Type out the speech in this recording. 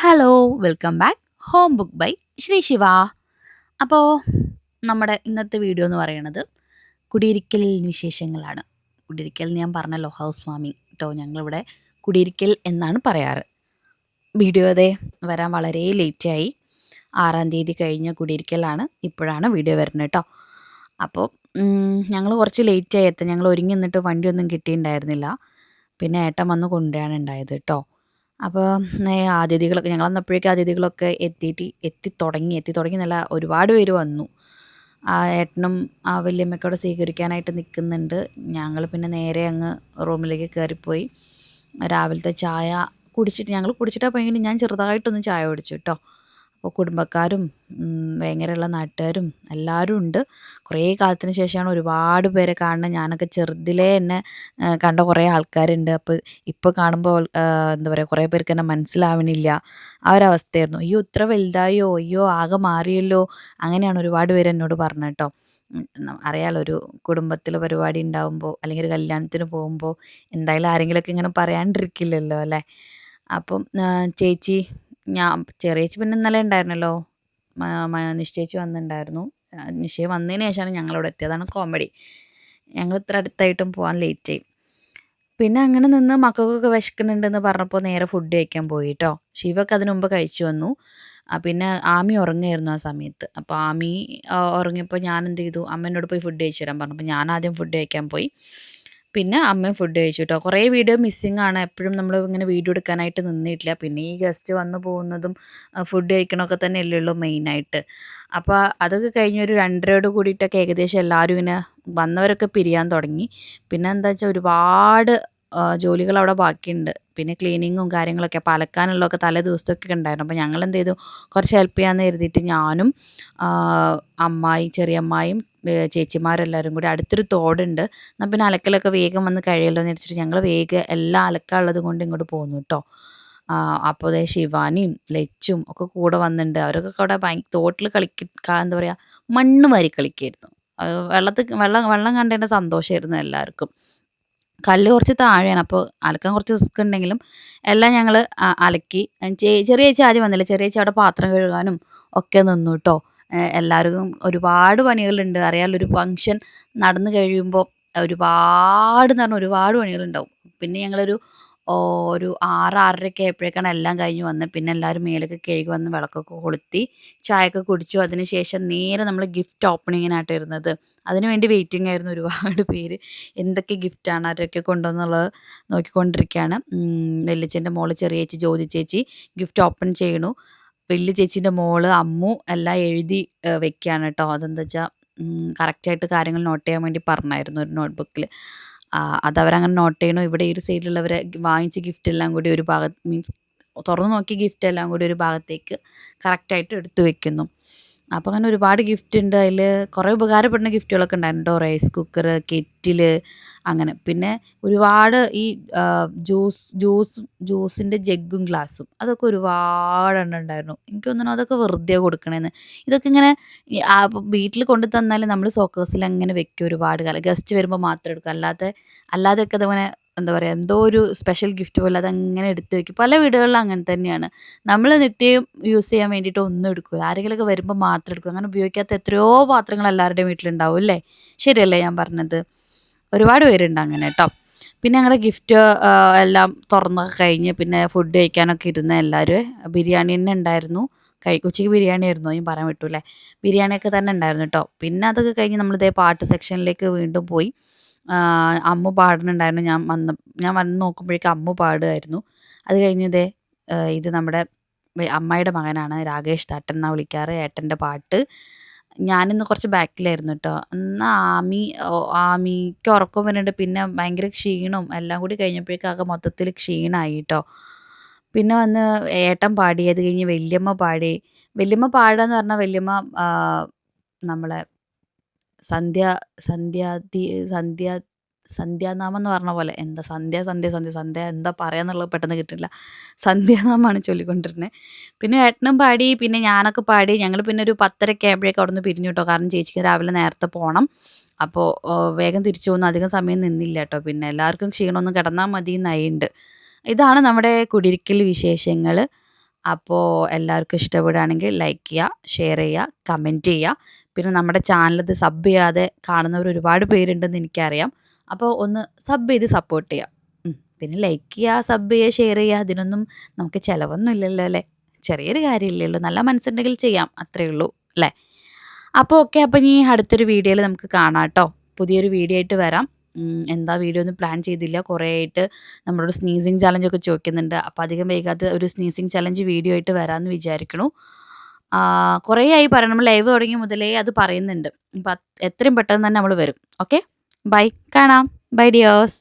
Hello welcome back home book by Sree Siva അപ്പോൾ നമ്മുടെ ഇന്നത്തെ വീഡിയോ എന്ന് പറയുന്നത് കുടിയിരിക്കൽ വിശേഷങ്ങളാണ്. കുടിയിരിക്കൽ ഞാൻ പറഞ്ഞല്ലോ ഹൗസ് വാമിങ് കേട്ടോ ഞങ്ങളിവിടെ കുടിയിരിക്കൽ എന്നാണ് പറയാറ്. വീഡിയോ അതെ വരാൻ വളരെ ലേറ്റായി ആറാം തീയതി കഴിഞ്ഞ കുടിയിരിക്കലാണ് ഇപ്പോഴാണ് വീഡിയോ വരുന്നത് കേട്ടോ അപ്പോൾ ഞങ്ങൾ കുറച്ച് ലേറ്റായി എത്താൻ ഞങ്ങൾ ഒരുങ്ങി നിന്നിട്ട് വണ്ടിയൊന്നും കിട്ടിയിട്ടുണ്ടായിരുന്നില്ല. പിന്നെ ഏട്ടൻ വന്ന് കൊണ്ടുവരാനുണ്ടായത് കേട്ടോ അപ്പോൾ അതിഥികളൊക്കെ ഞങ്ങൾ അന്നപ്പോഴേക്കും അതിഥികളൊക്കെ എത്തിയിട്ട് എത്തി തുടങ്ങി എത്തി തുടങ്ങി നല്ല ഒരുപാട് പേര് വന്നു. ആ ഏട്ടനും ആ വല്യമ്മയൊക്കെ അവിടെ സ്വീകരിക്കാനായിട്ട് നിൽക്കുന്നുണ്ട് ഞങ്ങൾ പിന്നെ നേരെ അങ്ങ് റൂമിലേക്ക് കയറിപ്പോയി. രാവിലത്തെ ചായ കുടിച്ചിട്ട് ഞങ്ങൾ കുടിച്ചിട്ടാണ് പോയെങ്കിൽ ഞാൻ ചെറുതായിട്ടൊന്ന് ചായ കുടിച്ചു കേട്ടോ അപ്പോൾ കുടുംബക്കാരും വേങ്ങരയുള്ള നാട്ടുകാരും എല്ലാവരും ഉണ്ട്. കുറേ കാലത്തിന് ശേഷമാണ് ഒരുപാട് പേരെ കാണുന്നത്. ഞാനൊക്കെ ചെറുതിലേ എന്നെ കണ്ട കുറേ ആൾക്കാരുണ്ട്. അപ്പോൾ ഇപ്പോൾ കാണുമ്പോൾ എന്താ പറയുക കുറേ പേർക്ക് എന്നെ മനസ്സിലാവണില്ല. ആ ഒരവസ്ഥയായിരുന്നു അയ്യോ ഇത്ര വലുതായോ? അയ്യോ ആകെ മാറിയല്ലോ? അങ്ങനെയാണ് ഒരുപാട് പേര് എന്നോട് പറഞ്ഞത് കേട്ടോ. അറിയാലോ ഒരു കുടുംബത്തിൽ പരിപാടി ഉണ്ടാകുമ്പോൾ അല്ലെങ്കിൽ ഒരു കല്യാണത്തിന് പോകുമ്പോൾ എന്തായാലും ആരെങ്കിലുമൊക്കെ ഇങ്ങനെ പറയാണ്ടിരിക്കില്ലല്ലോ അല്ലേ? അപ്പം ചേച്ചി ഞാൻ ചെറിയച്ചി പിന്നെ ഇന്നലെ ഉണ്ടായിരുന്നല്ലോ. നിശ്ചയിച്ച് വന്നിട്ടുണ്ടായിരുന്നു. നിശ്ചയം വന്നതിന് ശേഷമാണ് ഞങ്ങളിവിടെ എത്തിയതാണ് കോമഡി. ഞങ്ങൾ ഇത്ര അടുത്തായിട്ടും പോകാൻ ലേറ്റ് ആയി. പിന്നെ അങ്ങനെ നിന്ന് മക്കൾക്കൊക്കെ വിശക്കുന്നുണ്ടെന്ന് പറഞ്ഞപ്പോൾ നേരെ ഫുഡ് കഴിക്കാൻ പോയി കേട്ടോ ശിവക്ക് അതിനുമുമ്പ് കഴിച്ചു വന്നു. പിന്നെ ആമി ഉറങ്ങായിരുന്നു ആ സമയത്ത്. അപ്പോൾ ആമി ഉറങ്ങിയപ്പോൾ ഞാൻ എന്ത് ചെയ്തു? അമ്മേനോട് പോയി ഫുഡ് കഴിച്ചു തരാൻ പറഞ്ഞപ്പോൾ ഞാൻ ആദ്യം ഫുഡ് കഴിക്കാൻ പോയി. പിന്നെ അമ്മയും ഫുഡ് കഴിച്ചു കേട്ടോ കുറേ വീഡിയോ മിസ്സിങ് ആണ്. എപ്പോഴും നമ്മൾ ഇങ്ങനെ വീഡിയോ എടുക്കാനായിട്ട് നിന്നിട്ടില്ല. പിന്നെ ഈ ഗസ്റ്റ് വന്നു പോകുന്നതും ഫുഡ് കഴിക്കണമൊക്കെ തന്നെ അല്ലേ ഉള്ളൂ മെയിനായിട്ട് അപ്പോൾ അതൊക്കെ കഴിഞ്ഞൊരു രണ്ടരയോട് കൂടിയിട്ടൊക്കെ ഏകദേശം എല്ലാവരും ഇങ്ങനെ വന്നവരൊക്കെ പിരിയാൻ തുടങ്ങി. പിന്നെ എന്താ വെച്ചാൽ ഒരുപാട് ജോലികൾ അവിടെ ബാക്കിയുണ്ട്. പിന്നെ ക്ലീനിങ്ങും കാര്യങ്ങളൊക്കെ അപ്പോൾ അലക്കാനുള്ളതൊക്കെ തലേ ദിവസത്തൊക്കെ ഉണ്ടായിരുന്നു. അപ്പോൾ ഞങ്ങൾ എന്ത് ചെയ്തു? കുറച്ച് ഹെൽപ്പ് ചെയ്യാമെന്ന് കരുതിയിട്ട് ഞാനും അമ്മായി ചെറിയമ്മായും ചേച്ചിമാരെല്ലാവരും കൂടി അടുത്തൊരു തോടുണ്ട്. എന്നാൽ പിന്നെ അലക്കലൊക്കെ വേഗം വന്ന് കഴിയല്ലോ എന്ന് വെച്ചിട്ട് ഞങ്ങൾ വേഗം എല്ലാം അലക്കാനുള്ളത് കൊണ്ട് ഇങ്ങോട്ട് പോന്നു കേട്ടോ അപ്പോൾ അതേ ശിവാനിയും ലച്ചും ഒക്കെ കൂടെ വന്നിട്ടുണ്ട് അവരൊക്കെ അവിടെ ഭയ തോട്ടിൽ കളിക്ക എന്താ പറയുക മണ്ണ് വാരി കളിക്കായിരുന്നു. വെള്ളത്തിൽ വെള്ളം വെള്ളം കണ്ടതിന്റെ സന്തോഷമായിരുന്നു എല്ലാവർക്കും. കല്ല് കുറച്ച് താഴെയാണ്. അപ്പോൾ അലക്കാൻ കുറച്ച് റിസ്ക് ഉണ്ടെങ്കിലും എല്ലാം ഞങ്ങൾ അലക്കി. ചെറിയ ചേച്ചി ആദ്യം വന്നില്ല. ചെറിയ ചേച്ചി അവിടെ പാത്രം കഴുകാനും ഒക്കെ നിന്നു കേട്ടോ എല്ലാവർക്കും ഒരുപാട് പണികളുണ്ട്. അറിയാമല്ലോ ഒരു ഫങ്ഷൻ നടന്നു കഴിയുമ്പോൾ ഒരുപാട് എന്ന് പറഞ്ഞാൽ ഒരുപാട് പണികളുണ്ടാവും. പിന്നെ ഞങ്ങളൊരു ഒരു ആറ് ആറരയൊക്കെ ആയപ്പോഴേക്കാണ് എല്ലാം കഴിഞ്ഞ് വന്ന് പിന്നെ എല്ലാവരും മേലൊക്കെ കഴുകി വന്ന് വിളക്കൊക്കെ കൊളുത്തി ചായയൊക്കെ കുടിച്ചു. അതിനുശേഷം നേരെ നമ്മൾ ഗിഫ്റ്റ് ഓപ്പണിങ്ങിനായിട്ട് ഇരുന്നത്. അതിനുവേണ്ടി വെയിറ്റിംഗ് ആയിരുന്നു ഒരുപാട് പേര്. എന്തൊക്കെ ഗിഫ്റ്റാണ് ആരൊക്കെ കൊണ്ടുവന്നുള്ളത് നോക്കിക്കൊണ്ടിരിക്കുകയാണ്. വലിയച്ഛന്റെ മോൾ ചെറിയ ചേച്ചി ജ്യോതി ചേച്ചി ഗിഫ്റ്റ് ഓപ്പൺ ചെയ്യണു വലിയ ചേച്ചീന്റെ മോൾ അമ്മു എല്ലാം എഴുതി വെക്കുകയാണ് കേട്ടോ. അതെന്താ വെച്ചാൽ കറക്റ്റായിട്ട് കാര്യങ്ങൾ നോട്ട് ചെയ്യാൻ വേണ്ടി പറഞ്ഞായിരുന്നു ഒരു നോട്ട്ബുക്കിൽ അതവരങ്ങനെ നോട്ട് ചെയ്യണോ. ഇവിടെ ഈ ഒരു സൈഡിലുള്ളവർ വാങ്ങിച്ച ഗിഫ്റ്റ് എല്ലാം കൂടി ഒരു ഭാഗത്ത് മീൻസ് തുറന്നു നോക്കിയ ഗിഫ്റ്റ് എല്ലാം കൂടി ഒരു ഭാഗത്തേക്ക് കറക്റ്റായിട്ട് എടുത്തു വെക്കുന്നു. അപ്പോൾ അങ്ങനെ ഒരുപാട് ഗിഫ്റ്റ് ഉണ്ട്. അതിൽ കുറേ ഉപകാരപ്പെടുന്ന ഗിഫ്റ്റുകളൊക്കെ ഉണ്ടായിരുന്നു റൈസ് കുക്കർ കെറ്റിൽ അങ്ങനെ. പിന്നെ ഒരുപാട് ഈ ജ്യൂസ് ജ്യൂസ് ജ്യൂസിന്റെ ജഗ്ഗും ഗ്ലാസ്സും അതൊക്കെ ഒരുപാടെണ്ണം ഉണ്ടായിരുന്നു. എനിക്ക് തോന്നുന്നു അതൊക്കെ വെറുതെ കൊടുക്കണേന്ന്. ഇതൊക്കെ ഇങ്ങനെ വീട്ടിൽ കൊണ്ടു തന്നാൽ നമ്മൾ സോക്കേഴ്സിൽ അങ്ങനെ വെക്കും ഒരുപാട് കാലം. ഗസ്റ്റ് വരുമ്പോൾ മാത്രം എടുക്കും. അല്ലാതെ അല്ലാതെയൊക്കെ അതങ്ങനെ എന്താ പറയുക എന്തോ ഒരു സ്പെഷ്യൽ ഗിഫ്റ്റ് പോലെ അതങ്ങനെ എടുത്ത് വെക്കും. പല വീടുകളിലും അങ്ങനെ തന്നെയാണ്. നമ്മൾ നിത്യം യൂസ് ചെയ്യാൻ വേണ്ടിയിട്ട് ഒന്നും എടുക്കുക ആരെങ്കിലുമൊക്കെ വരുമ്പോൾ മാത്രം എടുക്കും. അങ്ങനെ ഉപയോഗിക്കാത്ത എത്രയോ പാത്രങ്ങൾ എല്ലാവരുടെയും വീട്ടിലുണ്ടാവും അല്ലേ? ശരിയല്ലേ ഞാൻ പറഞ്ഞത്? ഒരുപാട് പേരുണ്ട് അങ്ങനെ കേട്ടോ പിന്നെ ഞങ്ങളുടെ ഗിഫ്റ്റ് എല്ലാം തുറന്നൊക്കെ കഴിഞ്ഞ് പിന്നെ ഫുഡ് കഴിക്കാനൊക്കെ ഇരുന്ന എല്ലാവരും ബിരിയാണി തന്നെ ഉണ്ടായിരുന്നു. കഴി ഉച്ചയ്ക്ക് ബിരിയാണി ആയിരുന്നു. ഞാൻ പറയാൻ വിട്ടു ബിരിയാണിയൊക്കെ തന്നെ ഉണ്ടായിരുന്നു കേട്ടോ പിന്നെ അതൊക്കെ കഴിഞ്ഞ് നമ്മളിതേ പാട്ട് സെക്ഷനിലേക്ക് വീണ്ടും പോയി. അമ്മു പാടുന്നുണ്ടായിരുന്നു. ഞാൻ വന്ന് ഞാൻ വന്ന് നോക്കുമ്പോഴേക്കും അമ്മ പാടുമായിരുന്നു. അത് കഴിഞ്ഞ് ഇതേ നമ്മുടെ അമ്മയുടെ മകനാണ് രാകേഷ് തട്ടൻ എന്നാണ് വിളിക്കാറ് ഏട്ടന്റെ പാട്ട്. ഞാനിന്ന് കുറച്ച് ബാക്കിലായിരുന്നു കേട്ടോ. എന്നാൽ ആമി ആമിക്ക് ഉറക്കം വരുന്നുണ്ട്. പിന്നെ ഭയങ്കര ക്ഷീണവും എല്ലാം കൂടി കഴിഞ്ഞപ്പോഴേക്കും ആകെ മൊത്തത്തിൽ ക്ഷീണമായി കേട്ടോ. പിന്നെ വന്ന് ഏട്ടൻ പാടി അത് കഴിഞ്ഞ് വല്യമ്മ പാടി. വല്യമ്മ പാടുക എന്ന് പറഞ്ഞാൽ വല്യമ്മ നമ്മളെ സന്ധ്യ സന്ധ്യാതി സന്ധ്യ സന്ധ്യാനാമം എന്ന് പറഞ്ഞ പോലെ എന്താ സന്ധ്യ സന്ധ്യ സന്ധ്യ സന്ധ്യ എന്താ പറയാന്നുള്ളത് പെട്ടെന്ന് കിട്ടില്ല. സന്ധ്യാനാമമാണ് ചൊല്ലിക്കൊണ്ടിരുന്നത് പിന്നെ ഏട്ടനും പാടി പിന്നെ ഞാനൊക്കെ പാടി ഞങ്ങൾ പിന്നെ ഒരു പത്തരയ്ക്ക് ആയപ്പോഴേക്കും അവിടെ നിന്ന് പിരിഞ്ഞു കേട്ടോ. കാരണം ചേച്ചിക്ക് രാവിലെ നേരത്തെ പോകണം അപ്പോൾ വേഗം തിരിച്ചു പോകുന്നു. അധികം സമയം നിന്നില്ല കേട്ടോ. പിന്നെ എല്ലാവർക്കും ക്ഷീണമൊന്നും കിടന്നാൽ മതി എന്നായിണ്ട് ഇതാണ് നമ്മുടെ കുടിയിരിക്കൽ വിശേഷങ്ങൾ അപ്പോൾ എല്ലാവർക്കും ഇഷ്ടപ്പെടുകയാണെങ്കിൽ ലൈക്ക് ചെയ്യുക ഷെയർ ചെയ്യുക കമന്റ് ചെയ്യുക. പിന്നെ നമ്മുടെ ചാനൽ ഇത് സബ് ചെയ്യാതെ കാണുന്നവർ ഒരുപാട് പേരുണ്ടെന്ന് എനിക്കറിയാം. അപ്പോൾ ഒന്ന് സബ് ചെയ്ത് സപ്പോർട്ട് ചെയ്യാം. പിന്നെ ലൈക്ക് ചെയ്യുക സബ് ചെയ്യുക ഷെയർ ചെയ്യുക അതിനൊന്നും നമുക്ക് ചിലവൊന്നും ഇല്ലല്ലോ അല്ലേ? ചെറിയൊരു കാര്യമില്ലേ ഉള്ളൂ. നല്ല മനസ്സുണ്ടെങ്കിൽ ചെയ്യാം അത്രയേ ഉള്ളൂ അല്ലേ? അപ്പോൾ ഓക്കെ അപ്പോൾ ഇനി അടുത്തൊരു വീഡിയോയിൽ നമുക്ക് കാണാം കേട്ടോ. പുതിയൊരു വീഡിയോ ആയിട്ട് വരാം. എന്താ വീഡിയോ ഒന്നും പ്ലാൻ ചെയ്തില്ല. കുറേ ആയിട്ട് നമ്മളോട് സ്നീസിങ് ചലഞ്ച് ഒക്കെ ചോദിക്കുന്നുണ്ട്. അപ്പോൾ അധികം വൈകാതെ ഒരു സ്നീസിങ് ചലഞ്ച് വീഡിയോ ആയിട്ട് വരാമെന്ന് വിചാരിക്കണു. ആ, കുറേ ആയി പറയണം. നമ്മൾ ലൈവ് തുടങ്ങിയ മുതലേ അത് പറയുന്നുണ്ട്. അപ്പം എത്രയും പെട്ടെന്ന് തന്നെ നമ്മൾ വരും. ഓക്കെ ബൈ കാണാം. Bye dears